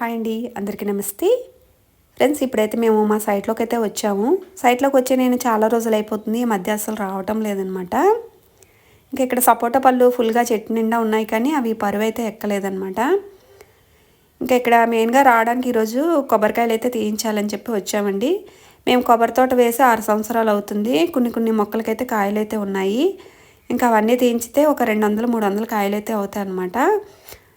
Hi అండి అందరికీ నమస్తే. ఫ్రెండ్స్ ఇప్పుడైతే మేము మా సైట్లోకి అయితే వచ్చాము. సైట్లోకి వచ్చి నేను చాలా రోజులు అయిపోతుంది ఈ మధ్య అసలు రావటం లేదనమాట. ఇంకా ఇక్కడ సపోటా పళ్ళు ఫుల్గా చెట్టు నిండా ఉన్నాయి కానీ అవి పరువు అయితే ఎక్కలేదనమాట. ఇంకా ఇక్కడ మెయిన్గా రావడానికి ఈరోజు కొబ్బరికాయలు అయితే తీయించాలని చెప్పి వచ్చామండి. మేము కొబ్బరి తోట వేసి ఆరు సంవత్సరాలు అవుతుంది. కొన్ని కొన్ని మొక్కలకైతే కాయలు అయితే ఉన్నాయి. ఇంకా అవన్నీ తీయించితే ఒక రెండు వందలు మూడు వందలు కాయలు అయితే అవుతాయి అనమాట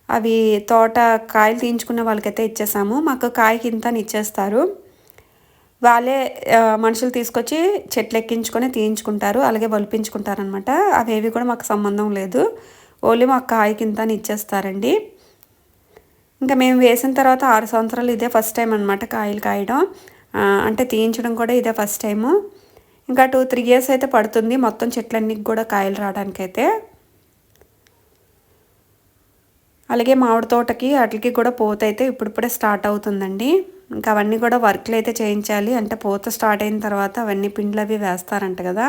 అవి తోట కాయలు తీయించుకున్న వాళ్ళకైతే ఇచ్చేసాము. మాకు కాయకి ఇంత ఇచ్చేస్తారు. వాళ్ళే మనుషులు తీసుకొచ్చి చెట్లు ఎక్కించుకొని తీయించుకుంటారు. అలాగే అనమాట అవేవి కూడా మాకు సంబంధం లేదు. ఓన్లీ మాకు కాయకి ఇంత ఇచ్చేస్తారండి. ఇంకా మేము వేసిన తర్వాత ఆరు సంవత్సరాలు ఇదే ఫస్ట్ టైం అనమాట కాయలు కాయడం. అంటే తీయించడం కూడా ఇదే ఫస్ట్ టైము. ఇంకా టూ త్రీ ఇయర్స్ అయితే పడుతుంది మొత్తం చెట్లన్నీ కూడా కాయలు రావడానికైతే. అలాగే మామిడి తోటకి వాటికి కూడా పూత అయితే ఇప్పుడిప్పుడే స్టార్ట్ అవుతుందండి. ఇంకా అవన్నీ కూడా వర్క్లు అయితే చేయించాలి. అంటే పూత స్టార్ట్ అయిన తర్వాత అవన్నీ పిండ్లు అవి వేస్తారంట కదా.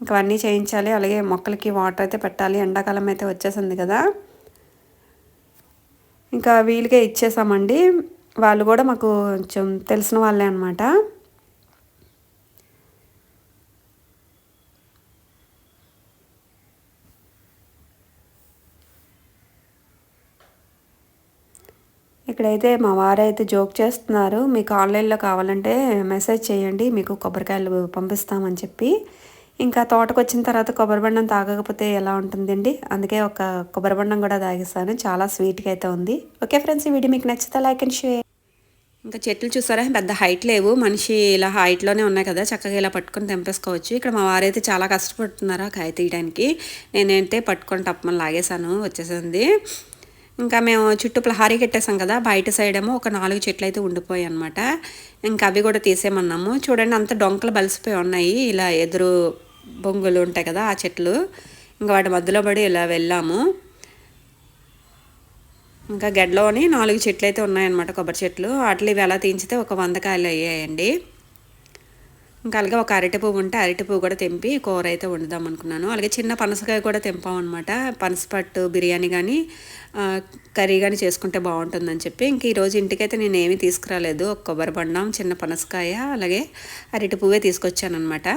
ఇంకా అవన్నీ చేయించాలి. అలాగే మొక్కలకి వాటర్ అయితే పెట్టాలి. ఎండాకాలం అయితే వచ్చేసింది కదా. ఇంకా వీలుగా ఇచ్చేసామండి. వాళ్ళు కూడా మాకు కొంచెం తెలిసిన వాళ్ళే అనమాట ఇక్కడైతే మా వారైతే జోక్ చేస్తున్నారు. మీకు ఆన్లైన్లో కావాలంటే మెసేజ్ చేయండి. మీకు కొబ్బరికాయలు పంపిస్తామని చెప్పి. ఇంకా తోటకు వచ్చిన తర్వాత కొబ్బరి బండం తాగకపోతే ఎలా ఉంటుందండి? అందుకే ఒక కొబ్బరి బండం కూడా తాగిస్తాను చాలా స్వీట్గా అయితే ఉంది. ఓకే ఫ్రెండ్స్ ఈ వీడియో మీకు నచ్చితే లైక్ అండ్ షేర్. ఇంకా చెట్లు చూసారా? పెద్ద హైట్ లేవు. మనిషి ఇలా హైట్లోనే ఉన్నాయి కదా. చక్కగా ఇలా పట్టుకొని తెంపేసుకోవచ్చు. ఇక్కడ మా వారైతే చాలా కష్టపడుతున్నారు ఆ కాయ తీయడానికి నేనైతే పట్టుకొని టప్పమని లాగేశాను. వచ్చేసింది. ఇంకా మేము చుట్టూ ప్రహారీ కట్టేసాం కదా బయట సైడ్ ఏమో ఒక నాలుగు చెట్లు అయితే ఉండిపోయాయి అనమాట ఇంకా అవి కూడా తీసేయమన్నాము. చూడండి అంత డొంకలు బలిసిపోయి ఉన్నాయి. ఇలా ఎదురు బొంగులు ఉంటాయి కదా ఆ చెట్లు. ఇంకా వాటి మధ్యలో పడి ఇలా వెళ్ళాము. ఇంకా గడ్డలోని నాలుగు చెట్లు అయితే ఉన్నాయన్నమాట కొబ్బరి చెట్లు. వాటిలో ఇవి ఎలా తీయించితే ఒక వంద కాయలు అయ్యాయండి. ఇంకా అలాగే ఒక అరటి పువ్వు ఉంటే అరటి పువ్వు కూడా తెంపి కూర అయితే వండుదాం అనుకున్నాను. అలాగే చిన్న పనసకాయ కూడా తెంపాం అనమాట పనసపట్టు బిర్యానీ కానీ కర్రీ కానీ చేసుకుంటే బాగుంటుందని చెప్పి. ఇంక ఈరోజు ఇంటికైతే నేను ఏమీ తీసుకురాలేదు. ఒక కొబ్బరి బండం చిన్న పనసకాయ అలాగే అరటి పువ్వే తీసుకొచ్చాను అనమాట